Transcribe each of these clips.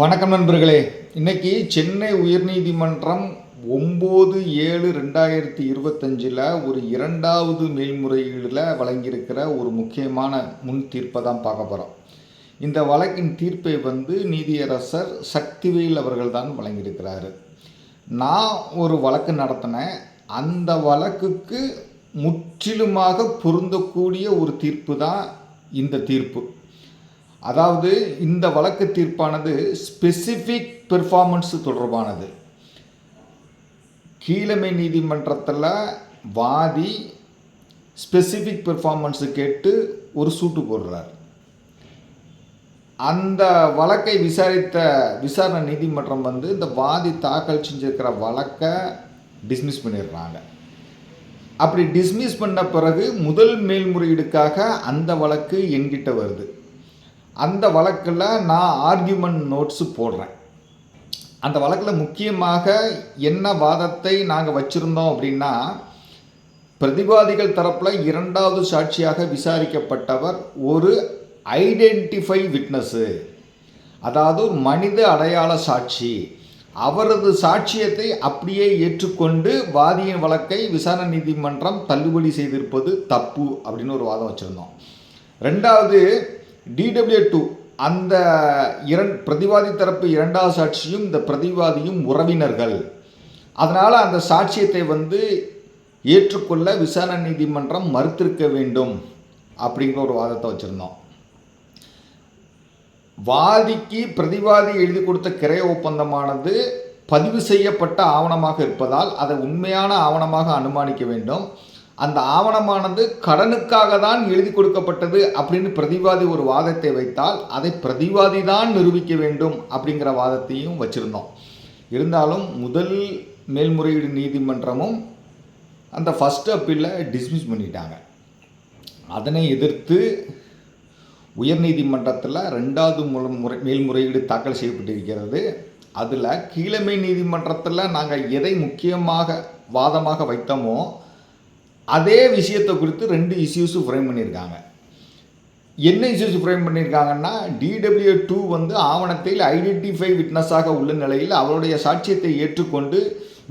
வணக்கம் நண்பர்களே. இன்னைக்கு சென்னை உயர்நீதிமன்றம் ஒம்பது ஏழு ரெண்டாயிரத்தி இருபத்தஞ்சில் ஒரு இரண்டாவது மேல்முறையீடில் வழங்கியிருக்கிற ஒரு முக்கியமான முன் தீர்ப்பை தான் பார்க்க போகிறோம் இந்த வழக்கின் தீர்ப்பை வந்து நீதியரசர் சக்திவேல் அவர்கள் தான் வழங்கியிருக்கிறாரு. நான் ஒரு வழக்கு நடத்தினேன். அந்த வழக்குக்கு முற்றிலுமாக பொருந்தக்கூடிய ஒரு தீர்ப்பு தான் இந்த தீர்ப்பு. அதாவது இந்த வழக்கு தீர்ப்பானது ஸ்பெசிஃபிக் பெர்ஃபார்மன்ஸ் தொடர்பானது. கீழமை நீதிமன்றத்தில் வாதி ஸ்பெசிஃபிக் பெர்ஃபார்மன்ஸு கேட்டு ஒரு சூட்டு போடுறார். அந்த வழக்கை விசாரித்த விசாரணை நீதிமன்றம் வந்து இந்த வாதி தாக்கல் செஞ்சிருக்கிற வழக்கை டிஸ்மிஸ் பண்ணிடுறாங்க. அப்படி டிஸ்மிஸ் பண்ண பிறகு முதல் மேல்முறையீடுக்காக அந்த வழக்கு என்கிட்ட வருது. அந்த வழக்கில் நான் ஆர்கியூமெண்ட் நோட்ஸு போடுறேன். அந்த வழக்கில் முக்கியமாக என்ன வாதத்தை நாங்கள் வச்சுருந்தோம் அப்படின்னா பிரதிவாதிகள் தரப்பில் இரண்டாவது சாட்சியாக விசாரிக்கப்பட்டவர் ஒரு ஐடென்டிஃபை விட்னஸ்ஸு அதாவது ஒரு மனித அடையாள சாட்சி. அவரது சாட்சியத்தை அப்படியே ஏற்றுக்கொண்டு வாதியின் வழக்கை விசாரணை நீதிமன்றம் தள்ளுபடி செய்திருப்பது தப்பு அப்படின்னு ஒரு வாதம் வச்சுருந்தோம். ரெண்டாவது டிடபிள்யூ டூ அந்த இரண் பிரதிவாதி தரப்பு இரண்டாவது சாட்சியும் இந்த பிரதிவாதியும் உறவினர்கள். அதனால் அந்த சாட்சியத்தை வந்து ஏற்றுக்கொள்ள விசாரணை நீதிமன்றம் மறுத்திருக்க வேண்டும் அப்படிங்கிற ஒரு வாதத்தை வச்சுருந்தோம். வாதிக்கு பிரதிவாதி எழுதி கொடுத்த கிரைய ஒப்பந்தமானது பதிவு செய்யப்பட்ட ஆவணமாக இருப்பதால் அதை உண்மையான ஆவணமாக அனுமானிக்க வேண்டும். அந்த ஆவணமானது கடனுக்காக தான் எழுதி கொடுக்கப்பட்டது அப்படின்னு பிரதிவாதி ஒரு வாதத்தை வைத்தால் அதை பிரதிவாதி தான் நிரூபிக்க வேண்டும் அப்படிங்கிற வாதத்தையும் வச்சுருந்தோம். இருந்தாலும் முதல் மேல்முறையீடு நீதிமன்றமும் அந்த ஃபஸ்ட் அப்பீலில் டிஸ்மிஸ் பண்ணிட்டாங்க. அதனை எதிர்த்து உயர்நீதிமன்றத்தில் ரெண்டாவது முறை முறை மேல்முறையீடு தாக்கல் செய்யப்பட்டிருக்கிறது. அதில் கீழமை நீதிமன்றத்தில் நாங்கள் எதை முக்கியமாக வாதமாக வைத்தோமோ அதே விஷயத்தை குறித்து ரெண்டு இஷ்யூஸும் ஃப்ரேம் பண்ணியிருக்காங்க. என்ன இஷ்யூஸ் ஃப்ரேம் பண்ணியிருக்காங்கன்னா டிடபிள்யூ டூ வந்து ஆவணத்தில் ஐடென்டிஃபை விட்னஸாக உள்ள நிலையில் அவருடைய சாட்சியத்தை ஏற்றுக்கொண்டு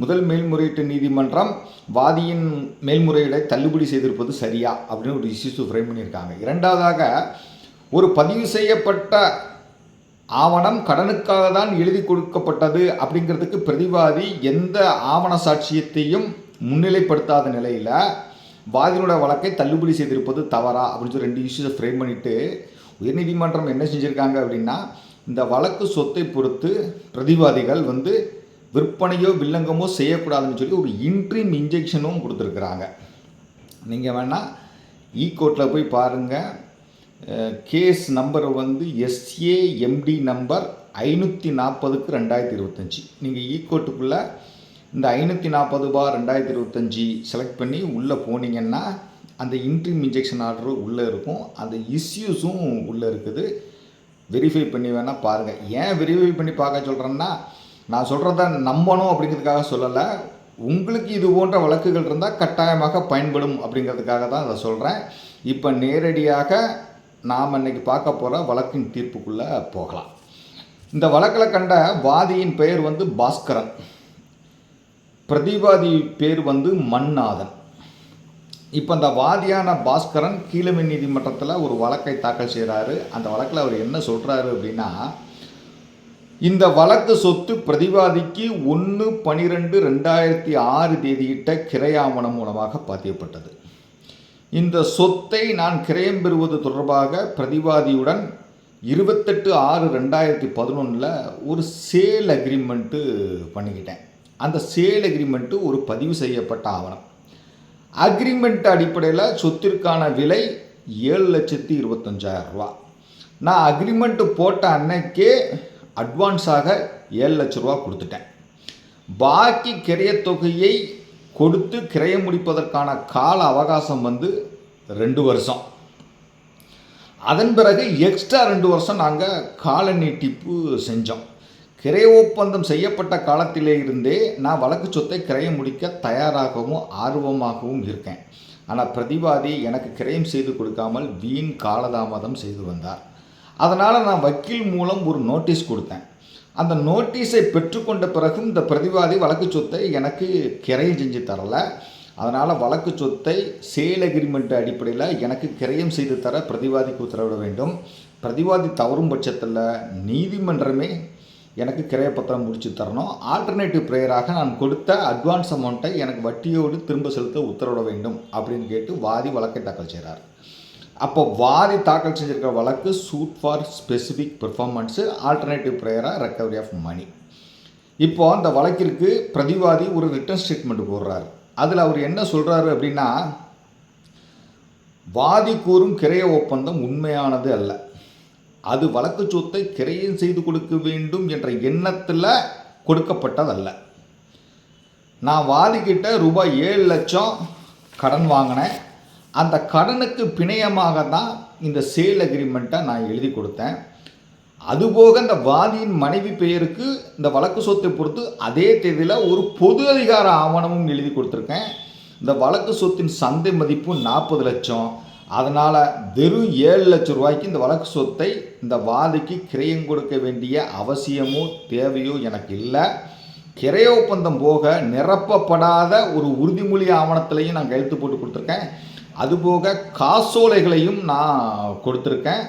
முதல் மேல்முறையீட்டு நீதிமன்றம் வாதியின் மேல்முறையீடை தள்ளுபடி செய்திருப்பது சரியா அப்படின்னு ஒரு இஷ்யூஸ் ஃப்ரேம் பண்ணியிருக்காங்க. இரண்டாவதாக ஒரு பதிவு செய்யப்பட்ட ஆவணம் கடனுக்காக தான் எழுதி கொடுக்கப்பட்டது அப்படிங்கிறதுக்கு பிரதிவாதி எந்த ஆவண சாட்சியத்தையும் முன்னிலைப்படுத்தாத நிலையில் வாதினோட வழக்கை தள்ளுபடி செய்திருப்பது தவறா அப்படின்னு சொல்லி ரெண்டு இஷ்யூஸை ஃப்ரேம் பண்ணிவிட்டு உயர்நீதிமன்றம் என்ன செஞ்சுருக்காங்க அப்படின்னா இந்த வழக்கு சொத்தை பொறுத்து பிரதிவாதிகள் வந்து விற்பனையோ வில்லங்கமோ செய்யக்கூடாதுன்னு சொல்லி ஒரு இன்ட்ரீம் இன்ஜெக்ஷனும் கொடுத்துருக்குறாங்க. நீங்கள் வேணால் e இ கோர்ட்டில் போய் பாருங்கள் கேஸ் நம்பர் வந்து எஸ்ஏஎம்டி நம்பர் ஐநூற்றி நாற்பதுக்கு ரெண்டாயிரத்தி இருபத்தஞ்சி. நீங்கள் ஈ e கோர்ட்டுக்குள்ளே இந்த ஐநூற்றி நாற்பது பார் ரெண்டாயிரத்தி இருபத்தஞ்சி செலக்ட் பண்ணி உள்ளே போனீங்கன்னா அந்த இன்ட்ரீம் இன்ஜெக்ஷன் ஆர்டரு உள்ளே இருக்கும். அந்த இஷ்யூஸும் உள்ளே இருக்குது. வெரிஃபை பண்ணி வேணால் பாருங்கள் ஏன் வெரிஃபை பண்ணி பார்க்க சொல்கிறேன்னா நான் சொல்கிறத நம்பணும் அப்படிங்கிறதுக்காக சொல்லலை. உங்களுக்கு இது போன்ற வழக்குகள் இருந்தால் கட்டாயமாக பயன்படும் அப்படிங்கிறதுக்காக தான் அதை சொல்கிறேன் இப்போ நேரடியாக நாம் இன்னைக்கு பார்க்க போகிற வழக்கின் தீர்ப்புக்குள்ளே போகலாம். இந்த வழக்கில் கண்ட வாதியின் பெயர் வந்து பாஸ்கரன். பிரதிவாதி பேர் வந்து மன்னாதன். இப்போ அந்த வாதியான பாஸ்கரன் கீழமை நீதிமன்றத்தில் ஒரு வழக்கை தாக்கல் செய்கிறாரு அந்த வழக்கில் அவர் என்ன சொல்கிறாரு அப்படின்னா இந்த வழக்கு சொத்து பிரதிவாதிக்கு ஒன்று பனிரெண்டு ரெண்டாயிரத்தி ஆறு தேதியிட்ட கிரையாவணம் மூலமாக பதியப்பட்டது இந்த சொத்தை நான் கிரயம் பெறுவது தொடர்பாக பிரதிவாதியுடன் இருபத்தெட்டு ஆறு ரெண்டாயிரத்தி பதினொன்றில் ஒரு சேல் அக்ரிமெண்ட்டு பண்ணிக்கிட்டேன். அந்த சேல் அக்ரிமெண்ட்டு ஒரு பதிவு செய்யப்பட்ட ஆவணம். அக்ரிமெண்ட் அடிப்படையில் சொத்திற்கான விலை ஏழு லட்சத்தி இருபத்தஞ்சாயிரம் ரூபா. நான் அக்ரிமெண்ட்டு போட்ட அன்னைக்கே அட்வான்ஸாக ஏழு லட்ச ரூபா கொடுத்துட்டேன். பாக்கி கிரைய தொகையை கொடுத்து கிரையம் முடிப்பதற்கான கால அவகாசம் வந்து ரெண்டு வருஷம். அதன் பிறகு எக்ஸ்ட்ரா ரெண்டு வருஷம் நாங்கள் கால நீட்டிப்பு செஞ்சோம். கிரைய ஒப்பந்தம் செய்யப்பட்ட காலத்திலே இருந்தே நான் வழக்கு சொத்தை கிரயம் முடிக்க தயாராகவும் ஆர்வமாகவும் இருக்கேன். ஆனால் பிரதிவாதி எனக்கு கிரயம் செய்து கொடுக்காமல் வீண் காலதாமதம் செய்து வந்தார். அதனால் நான் வக்கீல் மூலம் ஒரு நோட்டீஸ் கொடுத்தேன். அந்த நோட்டீஸை பெற்றுக்கொண்ட பிறகும் இந்த பிரதிவாதி வழக்கு சொத்தை எனக்கு கிரையம் செஞ்சு தரலை. அதனால் வழக்கு சொத்தை சேல் அக்ரிமெண்ட் அடிப்படையில் எனக்கு கிரயம் செய்து தர பிரதிவாதிக்கு உத்தரவிட வேண்டும். பிரதிவாதி தவறும் பட்சத்தில் நீதிமன்றமே எனக்கு கிரையப்பத்திரம் முடிச்சு தரணும். ஆல்டர்னேட்டிவ் ப்ரேயராக நான் கொடுத்த அட்வான்ஸ் அமௌண்ட்டை எனக்கு வட்டியோடு திரும்ப செலுத்த உத்தரவிட வேண்டும் அப்படின்னு கேட்டு வாதி வழக்கை தாக்கல் செய்கிறார் அப்போ வாதி தாக்கல் செஞ்சிருக்கிற வழக்கு suit for specific performance alternative ப்ரேயராக recovery of money இப்போ அந்த வழக்கிற்கு பிரதிவாதி ஒரு ரிட்டர்ன் ஸ்டேட்மெண்ட் போடுறாரு. அதில் அவர் என்ன சொல்கிறாரு அப்படின்னா வாதி கூறும் கிரைய ஒப்பந்தம் உண்மையானது அல்ல. அது வழக்கு சொத்தை கிரையம் செய்து கொடுக்க வேண்டும் என்ற எண்ணத்தில் கொடுக்கப்பட்டதல்ல. நான் வாலிக்கிட்ட ரூபாய் ஏழு லட்சம் கடன் வாங்கினேன். அந்த கடனுக்கு பிணையமாக தான் இந்த சேல் அக்ரிமெண்ட்டை நான் எழுதி கொடுத்தேன். அதுபோக இந்த வாதியின் மனைவி பெயருக்கு இந்த வழக்கு சொத்தை பொறுத்து அதே தேதியில் ஒரு பொது அதிகார ஆவணமும் எழுதி கொடுத்துருக்கேன். இந்த வழக்கு சொத்தின் சந்தை மதிப்பு நாற்பது லட்சம். அதனால் வெறும் ஏழு லட்சம் ரூபாய்க்கு இந்த வழக்கு சொத்தை இந்த வாதிக்கு கிரயம் கொடுக்க வேண்டிய அவசியமோ தேவையோ எனக்கு இல்லை. கிரைய ஒப்பந்தம் போக நிரப்பப்படாத ஒரு உறுதிமொழி ஆவணத்திலையும் நான் கையெழுத்து போட்டு கொடுத்துருக்கேன். அதுபோக காசோலைகளையும் நான் கொடுத்துருக்கேன்.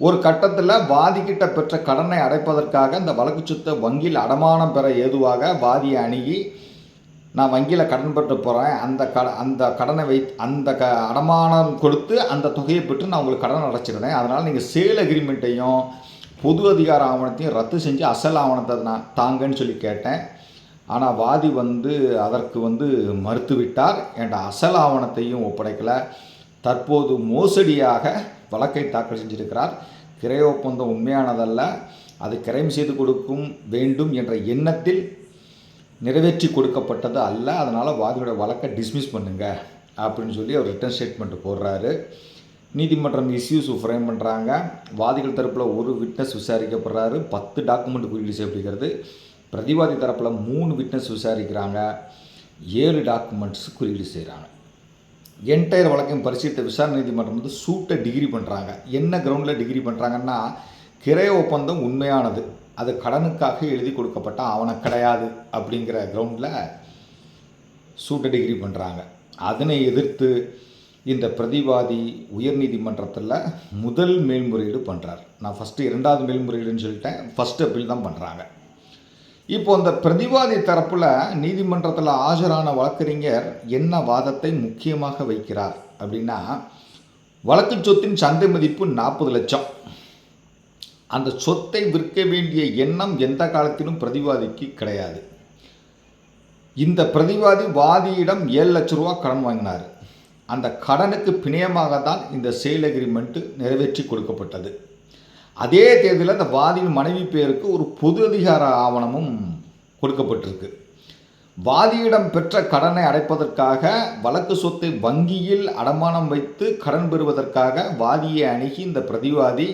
ஒரு கட்டத்தில் வாதிக்கிட்ட பெற்ற கடனை அடைப்பதற்காக இந்த வழக்கு சொத்தை வங்கியில் அடமானம் பெற ஏதுவாக வாதியை அணுகி நான் வங்கியில் கடன் பெற்று போகிறேன் அந்த க அந்த கடனை வை அந்த க அடமானம் கொடுத்து அந்த தொகையை பெற்று நான் உங்களுக்கு கடன் அடைச்சிருந்தேன் அதனால் நீங்கள் சேல் அக்ரிமெண்ட்டையும் பொது அதிகார ஆவணத்தையும் ரத்து செஞ்சு அசல் ஆவணத்தை நான் தாங்கன்னு சொல்லி கேட்டேன். ஆனால் வாதி வந்து அதற்கு வந்து மறுத்துவிட்டார். என்ற அசல் ஆவணத்தையும் ஒப்படைக்கலை. தற்போது மோசடியாக வழக்கை தாக்கல் செஞ்சிருக்கிறார். கிரை ஒப்பந்தம் உண்மையானதல்ல. அது கிரைம் செய்து கொடுக்கும் வேண்டும் என்ற எண்ணத்தில் நிறைவேற்றி கொடுக்கப்பட்டது அல்ல. அதனால் வாதியோட வழக்கை டிஸ்மிஸ் பண்ணுங்கள் அப்படின்னு சொல்லி அவர் ரிட்டர்ன் ஸ்டேட்மெண்ட் போடுறாரு. நீதிமன்றம் இஸ்யூஸு ஃப்ரேம் பண்ணுறாங்க வாதிகள் தரப்பில் ஒரு விட்னஸ் விசாரிக்கப்படுறாரு. பத்து டாக்குமெண்ட் குறியீடு செய்யப்படுகிறது பிரதிவாதி தரப்பில் மூணு விட்னஸ் விசாரிக்கிறாங்க. ஏழு டாக்குமெண்ட்ஸ் குறியீடு செய்கிறாங்க என்டையர் வழக்கையும் பரிசீலித்த விசாரணை நீதிமன்றம் வந்து சூட்டை டிகிரி பண்ணுறாங்க என்ன கிரவுண்டில் டிகிரி பண்ணுறாங்கன்னா கிரைய ஒப்பந்தம் உண்மையானது. அது கடனுக்காக எழுதி கொடுக்கப்பட்ட அவனுக்கு கிடையாது அப்படிங்கிற கிரவுண்டில் சூட்டை டிகிரி பண்ணுறாங்க அதனை எதிர்த்து இந்த பிரதிவாதி உயர்நீதிமன்றத்தில் முதல் மேல்முறையீடு பண்ணுறார் நான் ஃபஸ்ட்டு இரண்டாவது மேல்முறையீடுன்னு சொல்லிட்டேன். ஃபஸ்ட் அப்பீல் தான் பண்ணுறாங்க இப்போ அந்த பிரதிவாதி தரப்பில் நீதிமன்றத்தில் ஆஜரான வழக்கறிஞர் என்ன வாதத்தை முக்கியமாக வைக்கிறார் அப்படின்னா வழக்கு சொத்தின் சந்தை மதிப்பு நாற்பது லட்சம். அந்த சொத்தை விற்க வேண்டிய எண்ணம் எந்த காலத்திலும் பிரதிவாதிக்கு கிடையாது. இந்த பிரதிவாதி வாதியிடம் ஏழு லட்ச ரூபா கடன் வாங்கினார். அந்த கடனுக்கு பிணையமாக தான் இந்த சேல் அக்ரிமெண்ட்டு நிறைவேற்றி கொடுக்கப்பட்டது. அதே தேதியில் அந்த வாதியின் மனைவி பேருக்கு ஒரு பொது அதிகார ஆவணமும் கொடுக்கப்பட்டிருக்கு. வாதியிடம் பெற்ற கடனை அடைப்பதற்காக வழக்கு சொத்தை வங்கியில் அடமானம் வைத்து கடன் பெறுவதற்காக வாதியை அணுகி இந்த பிரதிவாதி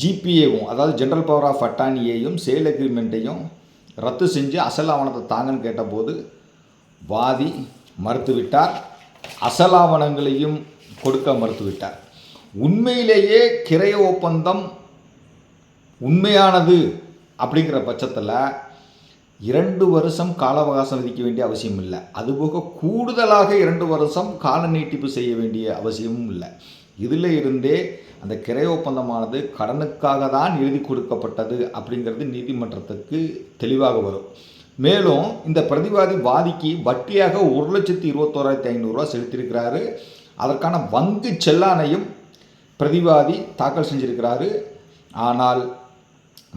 ஜிபிஏவும் அதாவது ஜென்ரல் பவர் ஆஃப் அட்டானியையும் சேல் அக்ரிமெண்ட்டையும் ரத்து செஞ்சு அசல் ஆவணத்தை தாங்கன்னு கேட்டபோது வாதி மறுத்துவிட்டார். அசல் ஆவணங்களையும் கொடுக்க மறுத்துவிட்டார். உண்மையிலேயே கிரைய ஒப்பந்தம் உண்மையானது அப்படிங்கிற பட்சத்தில் இரண்டு வருஷம் கால அவகாசம் விதிக்க வேண்டிய அவசியம் இல்லை அதுபோக கூடுதலாக இரண்டு வருஷம் கால நீட்டிப்பு செய்ய வேண்டிய அவசியமும் இல்லை. இதில் இருந்தே அந்த கிரை ஒப்பந்தமானது கடனுக்காக தான் எழுதி கொடுக்கப்பட்டது அப்படிங்கிறது நீதிமன்றத்துக்கு தெளிவாக வரும். மேலும் இந்த பிரதிவாதி வாதிக்கு வட்டியாக ஒரு லட்சத்தி இருபத்தோராயிரத்தி ஐநூறுரூவா செலுத்தியிருக்கிறாரு. அதற்கான வங்கி செல்லானையும் பிரதிவாதி தாக்கல் செஞ்சிருக்கிறாரு. ஆனால்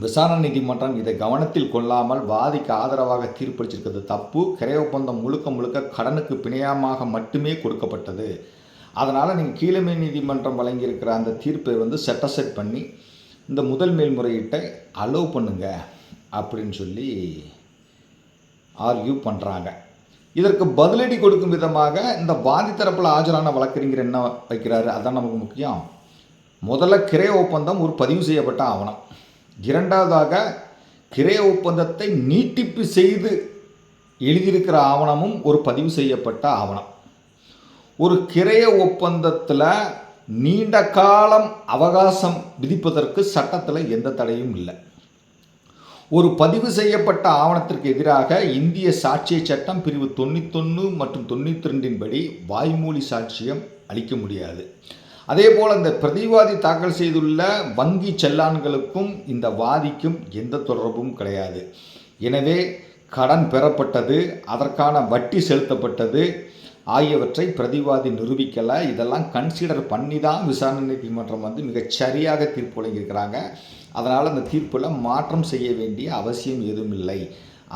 விசாரணை நீதிமன்றம் இதை கவனத்தில் கொள்ளாமல் வாதிக்கு ஆதரவாக தீர்ப்பளிச்சிருக்கிறது தப்பு. கிரை ஒப்பந்தம் முழுக்க முழுக்க கடனுக்கு பிணையமாக மட்டுமே கொடுக்கப்பட்டது. அதனால் நீங்கள் கீழமை நீதிமன்றம் வழங்கியிருக்கிற அந்த தீர்ப்பை வந்து செட்டசெட் பண்ணி இந்த முதல் மேல்முறையீட்டை அலோவ் பண்ணுங்க அப்படின்னு சொல்லி ஆர்கியூ பண்ணுறாங்க இதற்கு பதிலடி கொடுக்கும் விதமாக இந்த வாதி தரப்பில் ஆஜரான வழக்கறிஞர் என்ன வைக்கிறாரு? அதான் நமக்கு முக்கியம். முதல்ல கிரை ஒப்பந்தம் ஒரு பதிவு செய்யப்பட்ட ஆவணம். இரண்டாவதாக கிரை ஒப்பந்தத்தை நீட்டிப்பு செய்து எழுதியிருக்கிற ஆவணமும் ஒரு பதிவு செய்யப்பட்ட ஆவணம். ஒரு கிரைய ஒப்பந்தத்தில் நீண்ட காலம் அவகாசம் விதிப்பதற்கு சட்டத்தில் எந்த தடையும் இல்லை. ஒரு பதிவு செய்யப்பட்ட ஆவணத்திற்கு எதிராக இந்திய சாட்சிய சட்டம் பிரிவு தொண்ணூத்தொன்று மற்றும் தொண்ணூற்றி ரெண்டின் படி வாய்மொழி சாட்சியம் அளிக்க முடியாது. அதே போல் இந்த பிரதிவாதி தாக்கல் செய்துள்ள வங்கி செல்லான்களுக்கும் இந்த வாதிக்கும் எந்த தொடர்பும் கிடையாது. எனவே கடன் பெறப்பட்டது அதற்கான வட்டி செலுத்தப்பட்டது ஆகியவற்றை பிரதிவாதி நிரூபிக்கலை. இதெல்லாம் கன்சிடர் பண்ணி தான் விசாரணை நீதிமன்றம் வந்து மிகச்சரியாக தீர்ப்பு வழங்கியிருக்கிறாங்க. அதனால் அந்த தீர்ப்பில் மாற்றம் செய்ய வேண்டிய அவசியம் எதுவும் இல்லை.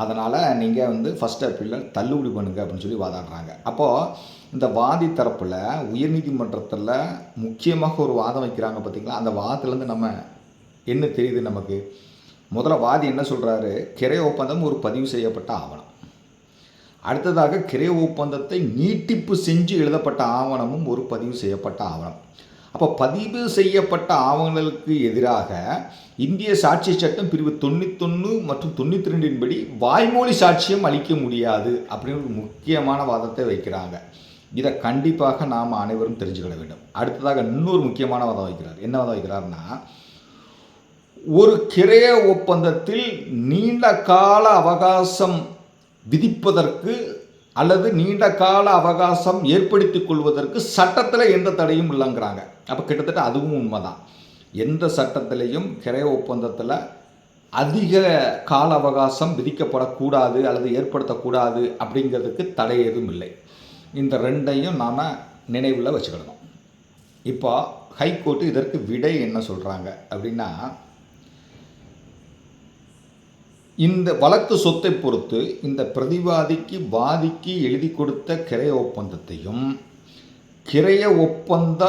அதனால் நீங்கள் வந்து ஃபஸ்ட் அப்பீலில் தள்ளுபடி பண்ணுங்க அப்படின்னு சொல்லி வாதாடுறாங்க. அப்போது இந்த வாதி தரப்பில் உயர்நீதிமன்றத்தில் முக்கியமாக ஒரு வாதம் வைக்கிறாங்க பார்த்தீங்களா அந்த வாதத்துலேருந்து நம்ம என்ன தெரியுது நமக்கு? முதல்ல வாதி என்ன சொல்கிறாரு கிரை ஒப்பந்தம் ஒரு பதிவு செய்யப்பட்ட ஆவணம் அடுத்ததாக கிரை ஒப்பந்தத்தை நீட்டிப்பு செஞ்சு எழுதப்பட்ட ஆவணமும் ஒரு பதிவு செய்யப்பட்ட ஆவணம். அப்போ பதிவு செய்யப்பட்ட ஆவணங்களுக்கு எதிராக இந்திய சாட்சி சட்டம் பிரிவு தொண்ணூத்தொன்று மற்றும் தொண்ணூற்றி ரெண்டின் படி வாய்மொழி சாட்சியம் அளிக்க முடியாது அப்படின்னு ஒரு முக்கியமான வாதத்தை வைக்கிறாங்க. இதை கண்டிப்பாக நாம் அனைவரும் தெரிஞ்சுக்கொள்ள வேண்டும். அடுத்ததாக இன்னொரு முக்கியமான வாதம் வைக்கிறார். என்ன வாதம் வைக்கிறாருன்னா ஒரு கிரைய ஒப்பந்தத்தில் நீண்ட கால அவகாசம் விதிப்பதற்கு அல்லது நீண்ட கால அவகாசம் ஏற்படுத்திக் கொள்வதற்கு சட்டத்தில் எந்த தடையும் இல்லைங்கிறாங்க. அப்போ கிட்டத்தட்ட அதுவும் உண்மைதான். எந்த சட்டத்திலையும் கிரைய ஒப்பந்தத்தில் அதிக கால அவகாசம் விதிக்கப்படக்கூடாது அல்லது ஏற்படுத்தக்கூடாது அப்படிங்கிறதுக்கு தடை எதுவும் இல்லை. இந்த ரெண்டையும் நாம் நினைவில் வச்சுக்கிடணும் இப்போ ஹைகோர்ட்டு இதற்கு விடை என்ன சொல்கிறாங்க அப்படின்னா இந்த வழக்கு சொத்தை பொறுத்து இந்த பிரதிவாதிக்கு வாதிக்கு எழுதி கொடுத்த கிரைய ஒப்பந்தத்தையும் கிரைய ஒப்பந்த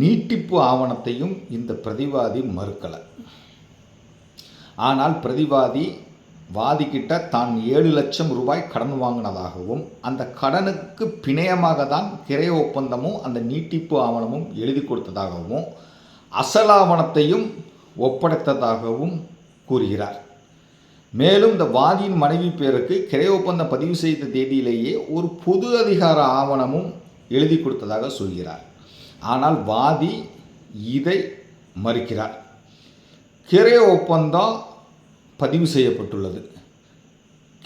நீட்டிப்பு ஆவணத்தையும் இந்த பிரதிவாதி மறுக்கலை. ஆனால் பிரதிவாதி வாதிக்கிட்ட தான் ஏழு லட்சம் ரூபாய் கடன் வாங்கினதாகவும் அந்த கடனுக்கு பிணையமாக தான் கிரைய ஒப்பந்தமும் அந்த நீட்டிப்பு ஆவணமும் எழுதி கொடுத்ததாகவும் அசல் ஆவணத்தையும் ஒப்படைத்ததாகவும் கூறுகிறார். மேலும் இந்த வாதியின் மனைவி பேருக்கு கிரை ஒப்பந்தம் பதிவு செய்த தேதியிலேயே ஒரு பொது அதிகார ஆவணமும் எழுதி கொடுத்ததாக சொல்கிறார். ஆனால் வாதி இதை மறுக்கிறார். கிரை ஒப்பந்தம் பதிவு செய்யப்பட்டுள்ளது.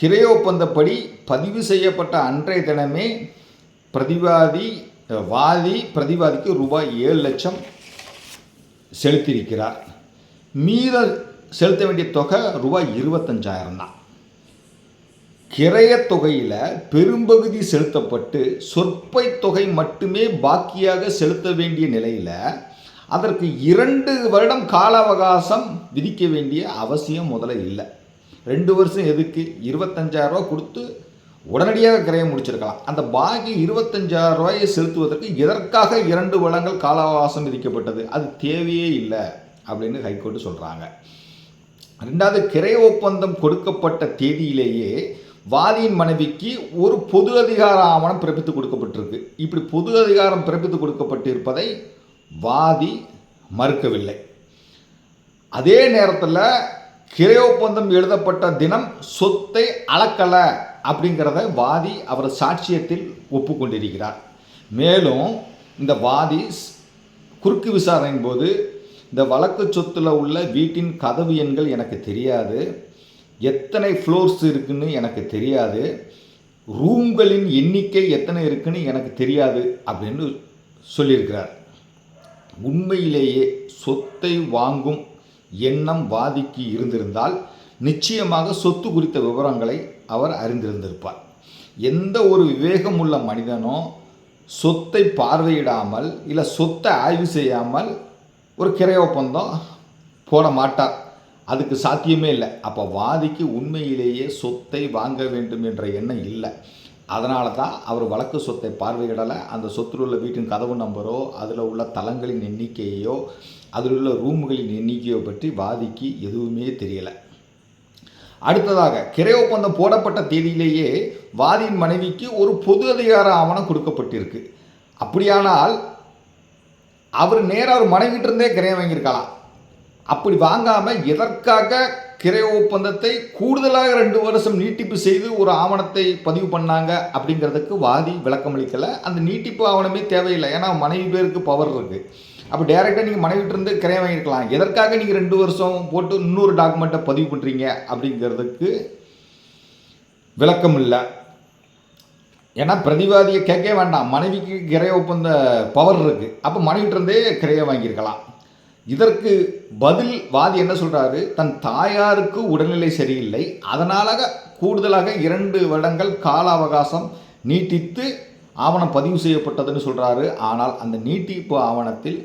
கிரை ஒப்பந்தப்படி பதிவு செய்யப்பட்ட அன்றைய தினமே பிரதிவாதி வாதி பிரதிவாதிக்கு ரூபாய் ஏழு லட்சம் செலுத்தியிருக்கிறார். மீத செலுத்த வேண்டிய தொகை ரூபாய் இருபத்தஞ்சாயிரம் தான். கிரைய தொகையில் பெரும்பகுதி செலுத்தப்பட்டு சொற்பை தொகை மட்டுமே பாக்கியாக செலுத்த வேண்டிய நிலையில் அதற்கு இரண்டு வருடம் கால அவகாசம் விதிக்க வேண்டிய அவசியம் முதல்ல இல்லை. ரெண்டு வருஷம் எதுக்கு? இருபத்தஞ்சாயிரம் ரூபா கொடுத்து உடனடியாக கிரையை முடிச்சிருக்கலாம். அந்த பாக்கி இருபத்தஞ்சாயிரம் ரூபாயை செலுத்துவதற்கு எதற்காக இரண்டு வருடங்கள் கால அவகாசம் விதிக்கப்பட்டது? அது தேவையே இல்லை அப்படின்னு ஹைகோர்ட்டு சொல்கிறாங்க ரெண்டாவது கிரை ஒப்பந்தம் கொடுக்கப்பட்ட தேதியிலேயே வாதியின் மனைவிக்கு ஒரு பொது அதிகார ஆவணம் பிறப்பித்து கொடுக்கப்பட்டிருக்கு. இப்படி பொது அதிகாரம் பிறப்பித்து கொடுக்கப்பட்டிருப்பதை வாதி மறுக்கவில்லை. அதே நேரத்தில் கிரை ஒப்பந்தம் எழுதப்பட்ட தினம் சொத்தை அளக்கலை அப்படிங்கிறத வாதி அவர் சாட்சியத்தில் ஒப்புக்கொண்டிருக்கிறார். மேலும் இந்த வாதி குறுக்கு விசாரணையின் போது இந்த வழக்கு சொத்தில் உள்ள வீட்டின் கதவு எண்கள் எனக்கு தெரியாது. எத்தனை ஃப்ளோர்ஸ் இருக்குன்னு எனக்கு தெரியாது. ரூம்களின் எண்ணிக்கை எத்தனை இருக்குன்னு எனக்கு தெரியாது அப்படின்னு சொல்லியிருக்கிறார். உண்மையிலேயே சொத்தை வாங்கும் எண்ணம் வாதிக்கு இருந்திருந்தால் நிச்சயமாக சொத்து குறித்த விவரங்களை அவர் அறிந்திருந்திருப்பார். எந்த ஒரு விவேகமுள்ள மனிதனோ சொத்தை பார்வையிடாமல் இல்லை சொத்தை ஆய்வு செய்யாமல் ஒரு கிரை ஒப்பந்தம் போட மாட்டார் அதுக்கு சாத்தியமே இல்லை. அப்போ வாதிக்கு உண்மையிலேயே சொத்தை வாங்க வேண்டும் என்ற எண்ணம் இல்லை. அதனால தான் அவர் வழக்கு சொத்தை பார்வையிடலை. அந்த சொத்தில் உள்ள வீட்டின் கதவு நம்பரோ அதில் உள்ள தளங்களின் எண்ணிக்கையோ அதில் உள்ள ரூம்களின் எண்ணிக்கையோ பற்றி வாதிக்கு எதுவுமே தெரியலை. அடுத்ததாக கிரை ஒப்பந்தம் போடப்பட்ட தேதியிலேயே வாதியின் மனைவிக்கு ஒரு பொது அதிகார ஆவணம் கொடுக்கப்பட்டிருக்கு. அப்படியானால் அவர் நேராக அவர் மனைவிட்டிருந்தே கிரையை வாங்கியிருக்கலாம் அப்படி வாங்காமல் எதற்காக கிரை ஒப்பந்தத்தை கூடுதலாக ரெண்டு வருஷம் நீட்டிப்பு செய்து ஒரு ஆவணத்தை பதிவு பண்ணாங்க அப்படிங்கிறதுக்கு வாதி விளக்கம் அளிக்கலை. அந்த நீட்டிப்பு ஆவணமே தேவையில்லை. ஏன்னா மனைவி பேருக்கு பவர் இருக்குது அப்போ டேரெக்டாக நீங்கள் மனைவிட்டிருந்து கிரையை கிரையம் வாங்கியிருக்கலாம். எதற்காக நீங்கள் ரெண்டு வருஷம் போட்டு இன்னொரு டாக்குமெண்ட்டை பதிவு பண்ணுறீங்க அப்படிங்கிறதுக்கு விளக்கம் இல்லை. ஏன்னா பிரதிவாதியை கேட்கவே வேண்டாம். மனைவிக்கு கிரைய ஒப்பந்த பவர் இருக்குது அப்போ மனைவிட்டிருந்தே கிரைய வாங்கியிருக்கலாம். இதற்கு பதில் வாதி என்ன சொல்கிறாரு தன் தாயாருக்கு உடல்நிலை சரியில்லை. அதனால கூடுதலாக இரண்டு வருடங்கள் கால அவகாசம் நீட்டித்து ஆவணம் பதிவு செய்யப்பட்டதுன்னு சொல்கிறாரு ஆனால் அந்த நீட்டிப்பு ஆவணத்தில்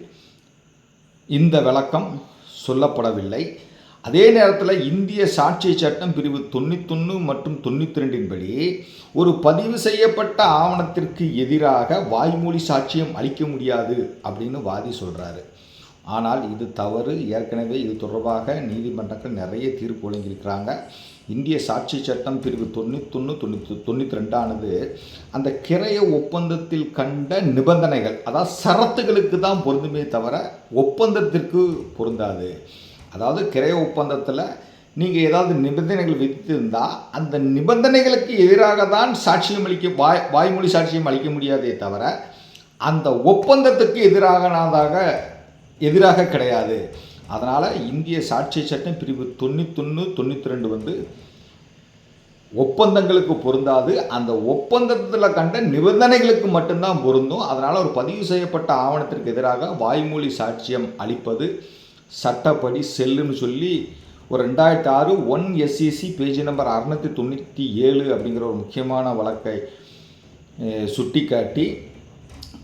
இந்த விளக்கம் சொல்லப்படவில்லை. அதே நேரத்தில் இந்திய சாட்சி சட்டம் பிரிவு தொண்ணூத்தொன்று மற்றும் தொண்ணூற்றி ரெண்டின்படி ஒரு பதிவு செய்யப்பட்ட ஆவணத்திற்கு எதிராக வாய்மொழி சாட்சியம் அளிக்க முடியாது அப்படின்னு வாதி சொல்கிறாரு ஆனால் இது தவறு. ஏற்கனவே இது தொடர்பாக நீதிமன்றங்கள் நிறைய தீர்ப்பு வழங்கியிருக்கிறாங்க இந்திய சாட்சி சட்டம் பிரிவு தொண்ணூத்தொன்று தொண்ணூற்றி தொண்ணூற்றி ரெண்டானது அந்த கிரைய ஒப்பந்தத்தில் கண்ட நிபந்தனைகள் அதாவது சரத்துகளுக்கு தான் பொருந்துமே தவிர ஒப்பந்தத்திற்கு பொருந்தாது. அதாவது கிரைய ஒப்பந்தத்தில் நீங்கள் ஏதாவது நிபந்தனைகள் விதித்திருந்தால் அந்த நிபந்தனைகளுக்கு எதிராக தான் சாட்சியம் அளிக்க வாய் வாய்மொழி சாட்சியம் அளிக்க முடியாதே தவிர அந்த ஒப்பந்தத்துக்கு எதிராகனதாக எதிராக கிடையாது. அதனால் இந்திய சாட்சி சட்டம் பிரிவு தொண்ணூத்தொன்று தொண்ணூற்றி ரெண்டு வந்து ஒப்பந்தங்களுக்கு பொருந்தாது. அந்த ஒப்பந்தத்தில் கண்ட நிபந்தனைகளுக்கு மட்டும்தான் பொருந்தும். அதனால் ஒரு பதிவு செய்யப்பட்ட ஆவணத்திற்கு எதிராக வாய்மொழி சாட்சியம் அளிப்பது சட்டப்படி செல்லுன்னு சொல்லி ஒரு ரெண்டாயிரத்தி ஆறு ஒன் எஸ்சிசி பேஜ் நம்பர் அறநூற்றி தொண்ணூற்றி ஏழு அப்படிங்கிற ஒரு முக்கியமான வழக்கை சுட்டிக்காட்டி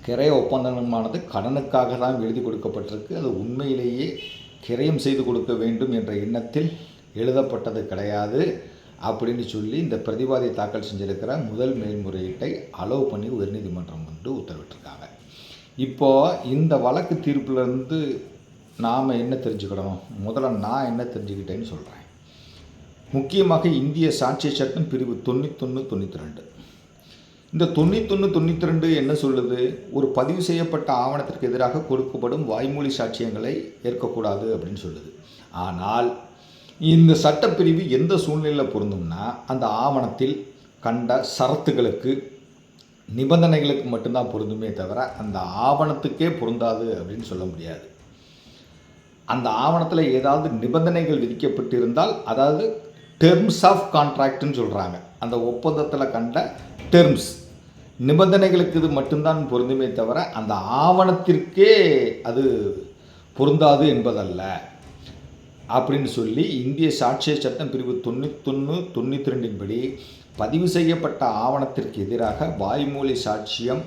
கிரைய ஒப்பந்தமானது கடனுக்காக தான் எழுதி கொடுக்கப்பட்டிருக்கு. அது உண்மையிலேயே கிரயம் செய்து கொடுக்க வேண்டும் என்ற எண்ணத்தில் எழுதப்பட்டது கிடையாது. அப்படின்னு சொல்லி இந்த பிரதிவாதி தாக்கல் செஞ்சிருக்கிற முதல் மேல்முறையீட்டை அலோவ் பண்ணி உயர்நீதிமன்றம் வந்து உத்தரவிட்டிருக்காங்க. இப்போது இந்த வழக்கு தீர்ப்புலேருந்து நாம் என்ன தெரிஞ்சுக்கணும்? முதல்ல நான் என்ன தெரிஞ்சுக்கிட்டேன்னு சொல்கிறேன் முக்கியமாக இந்திய சாட்சிய சட்டம் பிரிவு தொண்ணூத்தொன்று தொண்ணூற்றி ரெண்டு இந்த தொண்ணூத்தொன்று தொண்ணூற்றி ரெண்டு என்ன சொல்லுது? ஒரு பதிவு செய்யப்பட்ட ஆவணத்திற்கு எதிராக கொடுக்கப்படும் வாய்மொழி சாட்சியங்களை ஏற்கக்கூடாது அப்படின்னு சொல்லுது. ஆனால் இந்த சட்டப்பிரிவு எந்த சூழ்நிலையில் பொருந்தும்னா அந்த ஆவணத்தில் கண்ட சரத்துகளுக்கு நிபந்தனைகளுக்கு மட்டும்தான் பொருந்துமே தவிர அந்த ஆவணத்துக்கே பொருந்தாது அப்படின்னு சொல்ல முடியாது. அந்த ஆவணத்தில் ஏதாவது நிபந்தனைகள் விதிக்கப்பட்டிருந்தால் அதாவது டெர்ம்ஸ் ஆஃப் கான்ட்ராக்ட்னு சொல்கிறாங்க அந்த ஒப்பந்தத்தில் கண்ட டெர்ம்ஸ் நிபந்தனைகளுக்கு இது மட்டும்தான் பொருந்துமே தவிர அந்த ஆவணத்திற்கே அது பொருந்தாது என்பதல்ல. அப்படின்னு சொல்லி இந்திய சாட்சிய சட்டம் பிரிவு தொண்ணூத்தொன்று தொண்ணூற்றி ரெண்டின் படி பதிவு செய்யப்பட்ட ஆவணத்திற்கு எதிராக வாய்மொழி சாட்சியம்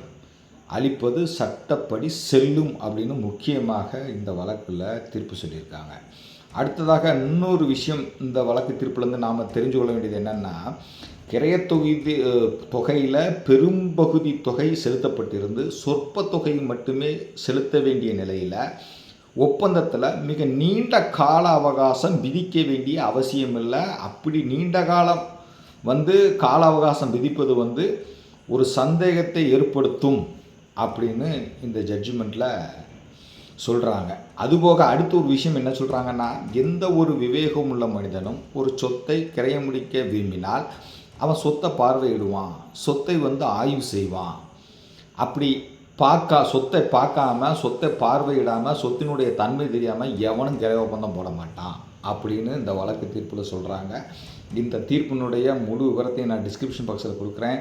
அளிப்பது சட்டப்படி செல்லும் அப்படின்னு முக்கியமாக இந்த வழக்கில் தீர்ப்பு சொல்லியிருக்காங்க. அடுத்ததாக இன்னொரு விஷயம் இந்த வழக்கு தீர்ப்புலேருந்து நாம் தெரிஞ்சு கொள்ள வேண்டியது என்னென்னா கிரையத்தொகுதி தொகையில் பெரும்பகுதி தொகை செலுத்தப்பட்டிருந்து சொற்ப தொகை மட்டுமே செலுத்த வேண்டிய நிலையில் ஒப்பந்தத்தில் மிக நீண்ட கால அவகாசம் விதிக்க வேண்டிய அவசியம் இல்லை. அப்படி நீண்ட காலம் வந்து கால அவகாசம் விதிப்பது வந்து ஒரு சந்தேகத்தை ஏற்படுத்தும். அப்படின்னு இந்த ஜட்ஜ்மெண்ட்டில் சொல்கிறாங்க அதுபோக அடுத்த ஒரு விஷயம் என்ன சொல்கிறாங்கன்னா எந்த ஒரு விவேகம் உள்ள மனிதனும் ஒரு சொத்தை கிரைய முடிக்க விரும்பினால் அவன் சொத்தை பார்வையிடுவான். சொத்தை வந்து ஆய்வு செய்வான். அப்படி பார்க்கா சொத்தை பார்க்காம சொத்தை பார்வையிடாமல் சொத்தினுடைய தன்மை தெரியாமல் எவனும் கிரை ஒப்பந்தம் போட மாட்டான் அப்படின்னு இந்த வழக்கு தீர்ப்பில் சொல்கிறாங்க இந்த தீர்ப்பினுடைய முழு விவரத்தையும் நான் டிஸ்கிரிப்ஷன் பாக்ஸில் கொடுக்குறேன்.